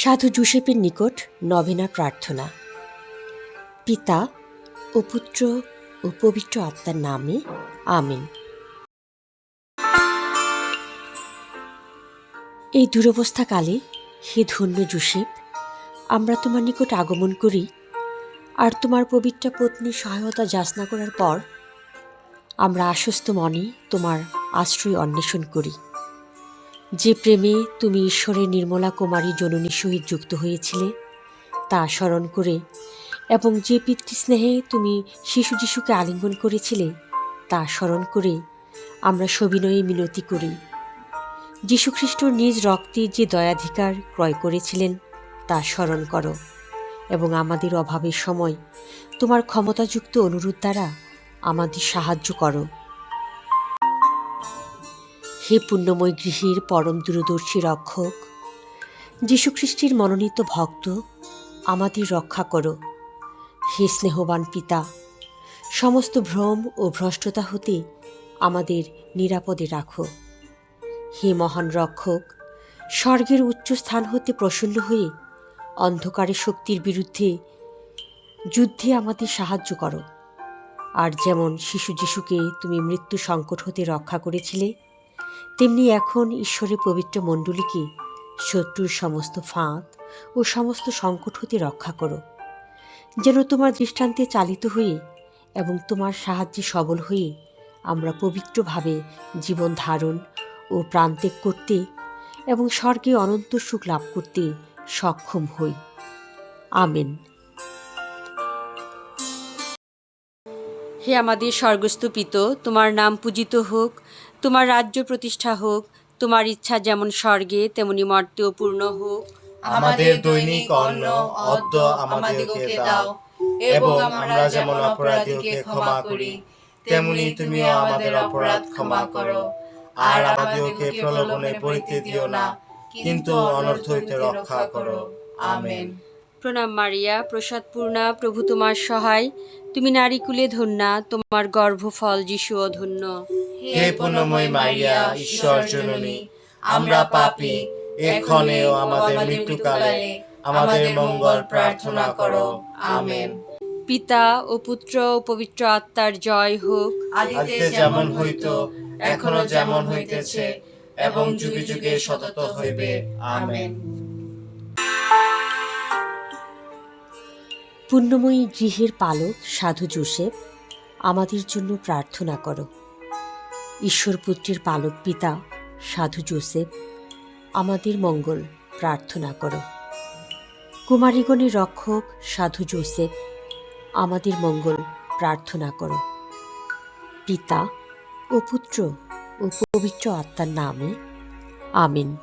সাধু জুসেপের নিকট নভেনা প্রার্থনা। পিতা ও পুত্র ও পবিত্র আত্মার নামে আমিন। এই দুরবস্থাকালে হে ধন্য জুসেপ আমরা তোমার নিকট আগমন করি আর তোমার পবিত্র পত্নীর সহায়তা যাচনা করার পর আমরা আশ্বস্ত মনে তোমার আশ্রয় অন্বেষণ করি। যে প্রেমে তুমি ঈশ্বরের নির্মলা কুমারী জননীর সহিত যুক্ত হয়েছিলে, তা স্মরণ করে এবং যে পিতৃস্নেহে তুমি শিশু যিশুকে আলিঙ্গন করেছিলে, তা স্মরণ করে আমরা সবিনয়ে মিনতি করি। যীশুখ্রিস্টর নিজ রক্তে যে দয়াধিকার ক্রয় করেছিলেন, তা স্মরণ করো এবং আমাদের অভাবের সময় তোমার ক্ষমতাযুক্ত অনুরোধ দ্বারা আমাদের সাহায্য করো। হে পুণ্যময় গৃহীর পরম দূরদর্শী রক্ষক, যীশুখ্রিস্টের মনোনীত ভক্ত, আমাদের রক্ষা করো। হে স্নেহবান পিতা, সমস্ত ভ্রম ও ভ্রষ্টতা হতে আমাদের নিরাপদে রাখো। হে মহান রক্ষক, স্বর্গের উচ্চ স্থান হতে প্রসন্ন হয়ে অন্ধকারের শক্তির বিরুদ্ধে যুদ্ধে আমাদের সাহায্য করো। আর যেমন শিশু যিশুকে তুমি মৃত্যু সংকট হতে রক্ষা করেছিলে তেমনি এখন ঈশ্বরের পবিত্র মণ্ডলীকে শত্রুর সমস্ত ফাঁদ ও সমস্ত সংকট হতে রক্ষা করো। যেন তোমার দৃষ্টান্তে চালিত হয়ে এবং তোমার সাহায্যে সবল হয়ে আমরা পবিত্রভাবে জীবন ধারণ ও প্রান্তেক করতে এবং স্বর্গে অনন্ত সুখ লাভ করতে সক্ষম হই। আমেন। হে আমাদের স্বর্গস্থ পিত তোমার নাম পূজিত হোক। তোমার রাজ্য প্রতিষ্ঠা হোক তোমার ইচ্ছা যেমন স্বর্গে তেমনি মর্তেও পূর্ণ হোক। আমাদের দৈনিক অন্ন অদ্য আমাদেরকে দাও এবং আমরা যেমন অপরাধীকে ক্ষমা করি তেমনি তুমিও আমাদের অপরাধ ক্ষমা করো। আর আমাদেরকে প্রলোভনে পড়িতে দিও না কিন্তু অনর্থ হইতে রক্ষা করো। আমেন। প্রণাম মারিয়া প্রসাদপূর্ণা প্রভু তোমার সহায়। তুমি নারী নারীকুলে ধন্যা তোমার গর্ভফল যিশুও ধন্য। হে পুণ্যময় মারিয়া ঈশ্বর জননী আমরা পাপী এক্ষণেও আমাদের মৃত্যুকালে আমাদের মঙ্গল প্রার্থনা করো। আমেন। পিতা ও পুত্র ও পবিত্র আত্মার জয় হোক। আদিতে যেমন হইত এখনও যেমন হইতেছে এবং যুগে যুগে সতত হইবে। আমেন। পুণ্যময়ী গৃহের পালক সাধু জোসেফ আমাদের জন্য প্রার্থনা করো। ঈশ্বর পুত্রের পালক পিতা, সাধু জোসেফ, আমাদের মঙ্গল প্রার্থনা করো। কুমারীগণের রক্ষক সাধু জোসেফ, আমাদের মঙ্গল প্রার্থনা করো। পিতা ও পুত্র ও পবিত্র আত্মার নামে, আমিন।